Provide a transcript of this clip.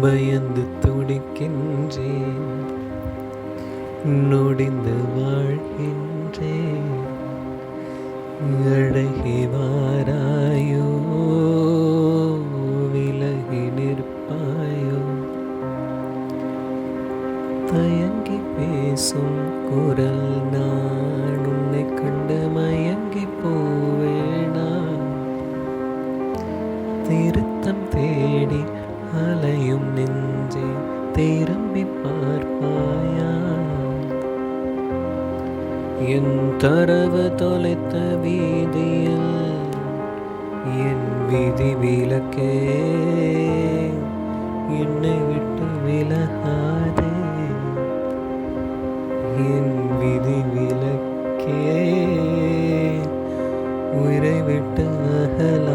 பயந்து துடிக்கின்றேன். நொடிந்து வாழ்கின்றேன். அழகி வாராயோ விலகி நிற்பாயோ. தயங்கி பேசும் குரல் நான் உன்னை கண்டு மயங்கி போவேனா. திருத்தம் தேடி திரும்பி பார்ப்பாயா? என் தரவு தொலைத்த வீதியில் என் விதி விளக்கே. என்னை விட்டு விலகாதே. என் விதி விளக்கே. உயிரை விட்டு அகல